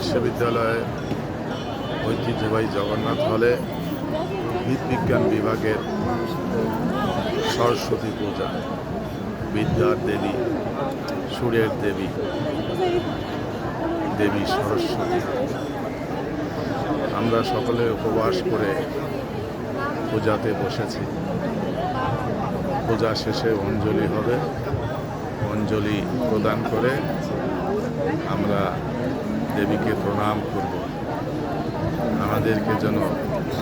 বিশ্ববিদ্যালয়ের ঐতিহ্যবাহী জগন্নাথ হলে বিজ্ঞান বিভাগের সরস্বতী পূজা বিদ্যার দেবী, সুরের দেবী দেবী সরস্বতী। আমরা সকলে উপবাস করে পূজাতে বসেছি। পূজা শেষে অঞ্জলি হবে। অঞ্জলি প্রদান করে আমরা দেবীকে প্রণাম করব। আমাদেরকে যেন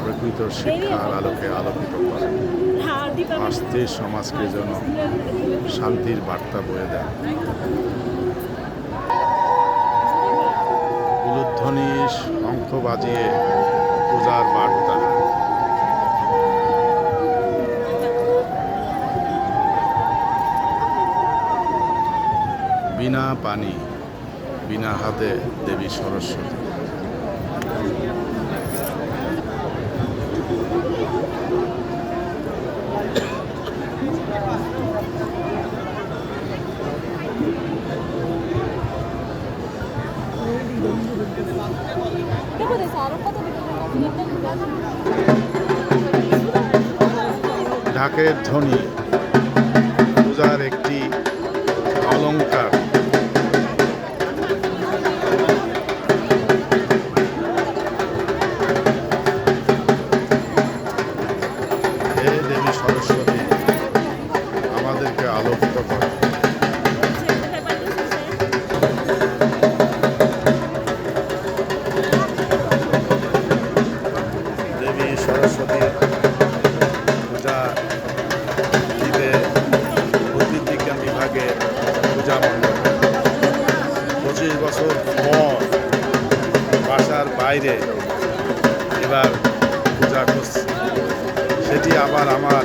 প্রকৃত শিক্ষার আলোকে আলোকিত করে। আস্তির সমাজকে যেন শান্তির বার্তা বয়ে দেয়। উলুধ্বনি শঙ্খ বাজিয়ে পূজার বার্তা। বিনা পানি বিনা হাতে দেবী সরস্বতী। ঢাকের ধ্বনি পূজার একটি অলংকার আমাদেরকে আলোকিত করো দেবী সরস্বতী পূজা বিভাগে পূজা পঁচিশ বছর বাইরে এবার পূজা করছি। সেটি আবার আমার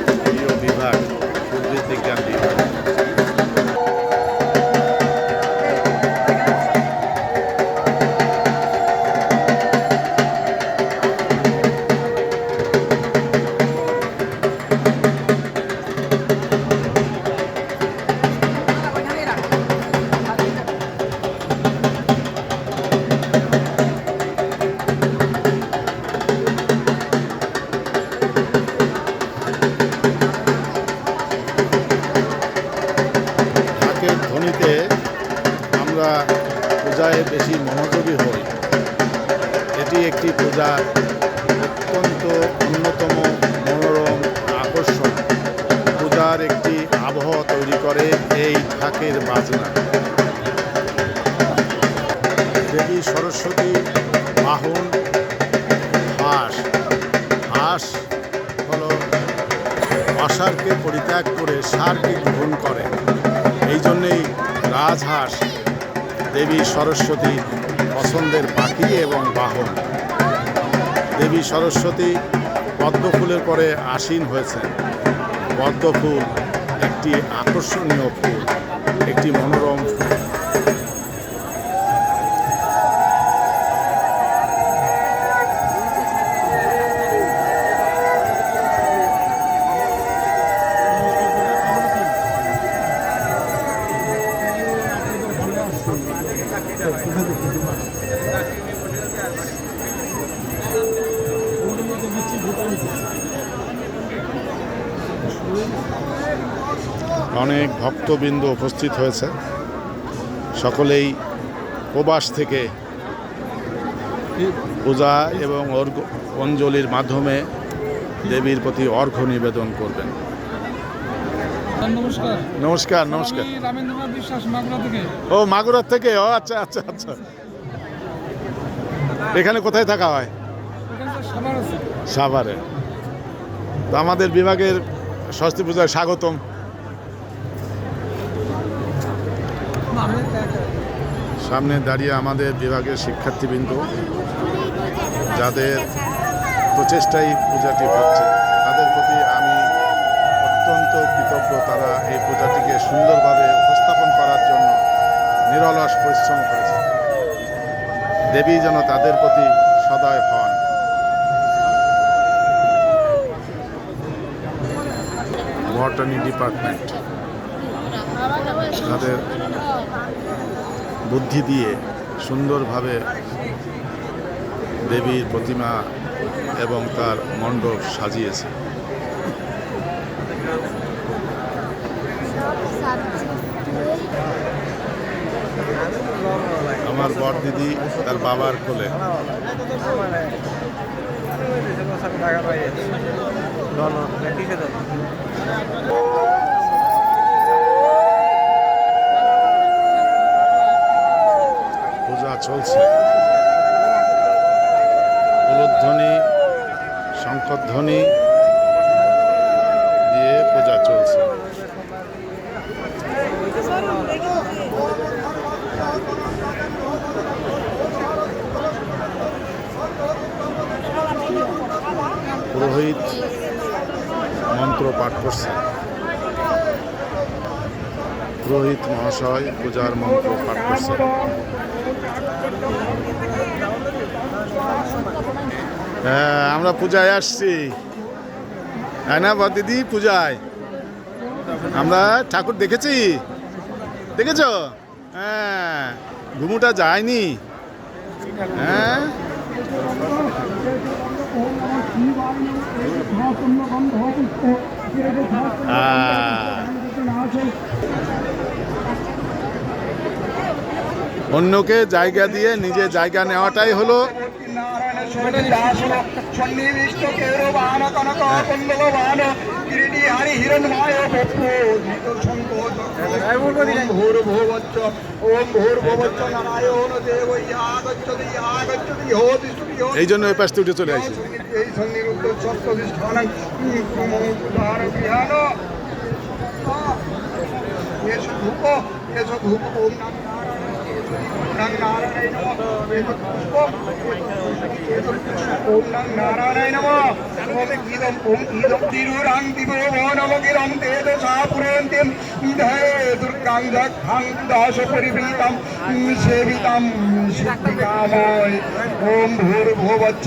পূজায় বেশি মনোযোগী হই। এটি একটি পূজার অত্যন্ত অন্যতম মনোরম আকর্ষণ। পূজার একটি আবহাওয়া তৈরি করে এই ঢাকের বাজনা। দেবী সরস্বতী বাহন, হাঁস। হাঁস হলো অসারকে পরিত্যাগ করে সারকে গ্রহণ করে। এই জন্যেই রাজহাঁস দেবী সরস্বতী পছন্দের পাখি এবং বাহন। দেবী সরস্বতী পদ্ম ফুলের পরে আসীন হয়েছেন। পদ্ম ফুল একটি আকর্ষণীয় ফুল, একটি মনোরম ফুল। অনেক ভক্তবৃন্দ উপস্থিত হয়েছে। সকলেই প্রবাস থেকে পূজা এবং অর্ঘ্য- অঞ্জলির মাধ্যমে দেবীর প্রতি অর্ঘ্য নিবেদন করবেন। নমস্কার। নমস্কার নমস্কার। রামেন্দ্রনাথ বিশ্বাস মাগুরা থেকে। ও মাগুরার থেকে? ও আচ্ছা আচ্ছা আচ্ছা। এখানে কোথায় থাকা হয়? সাভারে তো আমাদের বিভাগের সরস্বতী পূজায় স্বাগতম না, আমি একা একা। সামনে। দাঁড়িয়ে আমাদের বিভাগের শিক্ষার্থীবৃন্দ, যাদের প্রচেষ্টাই পূজাটি হচ্ছে তাদের প্রতি আমি অত্যন্ত কৃতজ্ঞ। তারা এই পূজাটিকে সুন্দরভাবে উপস্থাপন করার জন্য নিরলস পরিশ্রম করেছে। দেবী যেন তাদের প্রতি সদয় হন। বটানি ডিপার্টমেন্ট তাদের বুদ্ধি দিয়ে সুন্দরভাবে দেবীর প্রতিমা এবং তার মণ্ডপ সাজিয়েছে। আমার বর দিদি তার বাবার কোলে। পূজা চলছে। উলুধ্বনি শঙ্করধ্বনি দিয়ে পূজা চলছে। পুরোহিত মন্ত্র পাঠ করছে। পুরোহিত মহাশয় পূজার মন্ত্র পাঠ করছে। হ্যাঁ আমরা পূজায় আসছি। হ্যাঁ না বা দিদি পূজায়। আমরা ঠাকুর দেখেছি। দেখেছ? হ্যাঁ ঘুমুটা যায়নি। হ্যাঁ। আহ, অন্যকে জায়গা দিয়ে নিজে জায়গা নেওয়াটাই হলো সন্নিবিষ্ট কেরবান কনক কুণ্ডলবান কিরিটি হারি হিরণময় বপ্পু শঙ্খ ভূর্ভুবচ্চ ওম ॐ नारायणाय नमः इदम् ॐ इदं तिरुरां दिवो भो नमगिरं तेजसा पुरन्तीं धये दुर्गां दग्धां दासपरिपीतां सेवितां शक्तिकामाय ॐ भूर्भुवच्छ